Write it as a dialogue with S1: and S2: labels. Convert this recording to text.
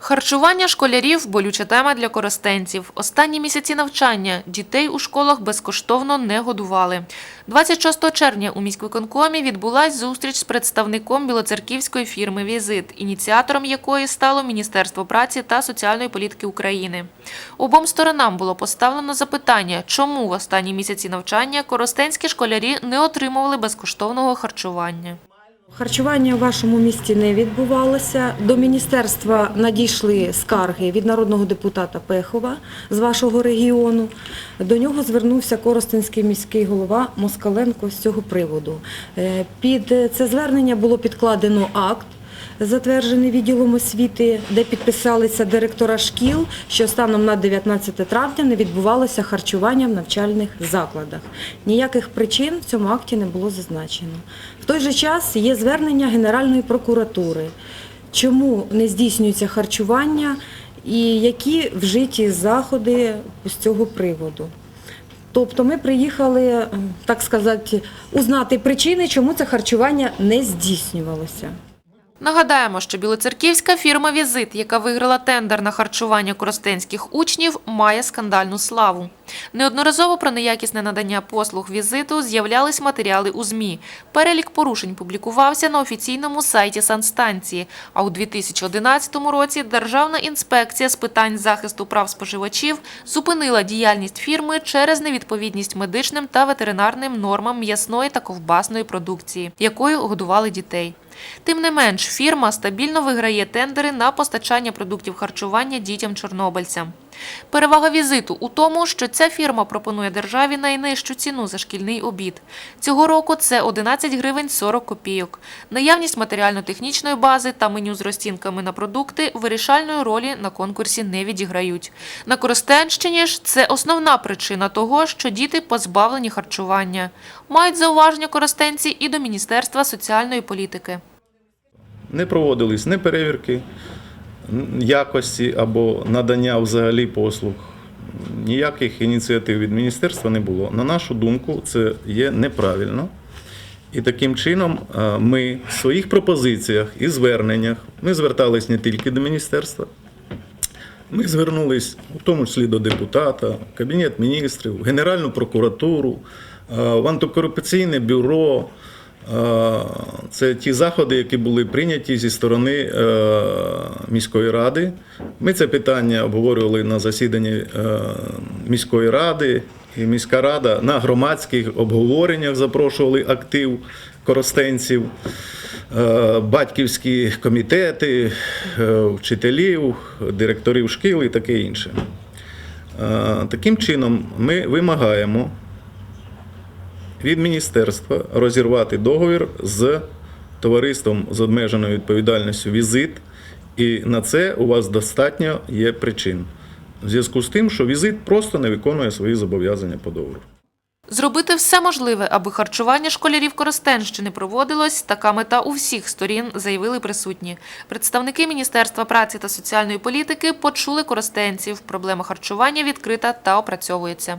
S1: Харчування школярів болюча тема для коростенців. Останні місяці навчання дітей у школах безкоштовно не годували. 26 червня у міськвиконкомі відбулась зустріч з представником білоцерківської фірми Візит, ініціатором якої стало Міністерство праці та соціальної політики України. Обом сторонам було поставлено запитання, чому в останні місяці навчання коростенські школярі не отримували безкоштовного харчування.
S2: Харчування в вашому місті не відбувалося. До міністерства надійшли скарги від народного депутата Пехова з вашого регіону. До нього звернувся Коростенський міський голова Москаленко з цього приводу. Е, Під це звернення було підкладено акт. Затверджений відділом освіти, де підписалися директора шкіл, що станом на 19 травня не відбувалося харчування в навчальних закладах. Ніяких причин в цьому акті не було зазначено. В той же час є звернення Генеральної прокуратури, чому не здійснюється харчування і які вжиті заходи з цього приводу. Тобто ми приїхали, так сказати, узнати причини, чому це харчування не здійснювалося.
S1: Нагадаємо, що білоцерківська фірма Візит, яка виграла тендер на харчування коростенських учнів, має скандальну славу. Неодноразово про неякісне надання послуг візиту з'являлись матеріали у ЗМІ. Перелік порушень публікувався на офіційному сайті санстанції. А у 2011 році Державна інспекція з питань захисту прав споживачів зупинила діяльність фірми через невідповідність медичним та ветеринарним нормам м'ясної та ковбасної продукції, якою годували дітей. Тим не менш, фірма стабільно виграє тендери на постачання продуктів харчування дітям-чорнобильцям. Перевага візиту у тому, що ця фірма пропонує державі найнижчу ціну за шкільний обід. Цього року це 11 гривень 40 копійок. Наявність матеріально-технічної бази та меню з розцінками на продукти вирішальної ролі на конкурсі не відіграють. На Коростенщині ж це основна причина того, що діти позбавлені харчування. Мають зауваження коростенці і до Міністерства соціальної політики.
S3: Не проводились ні перевірки якості або надання взагалі послуг. Ніяких ініціатив від міністерства не було. На нашу думку, це є неправильно. І таким чином е, ми в своїх пропозиціях і зверненнях ми звертались не тільки до міністерства. Ми звернулись у тому числі до депутата, Кабінет міністрів, Генеральну прокуратуру, е, в антикорупційне бюро. Це ті заходи, які були прийняті зі сторони е, міської ради. Ми це питання обговорювали на засіданні е, міської ради. І міська рада на громадських обговореннях запрошували актив коростенців, е, батьківські комітети, вчителів, директорів шкіл і таке інше. Таким чином, ми вимагаємо від міністерства розірвати договір з товариством з обмеженою відповідальністю візит, і на це у вас достатньо є причин. В зв'язку з тим, що візит просто не виконує свої зобов'язання по договору.
S1: Зробити все можливе, аби харчування школярів Коростенщини проводилось, така мета у всіх сторін, заявили присутні. Представники Міністерства праці та соціальної політики почули коростенців. Проблема харчування відкрита та опрацьовується.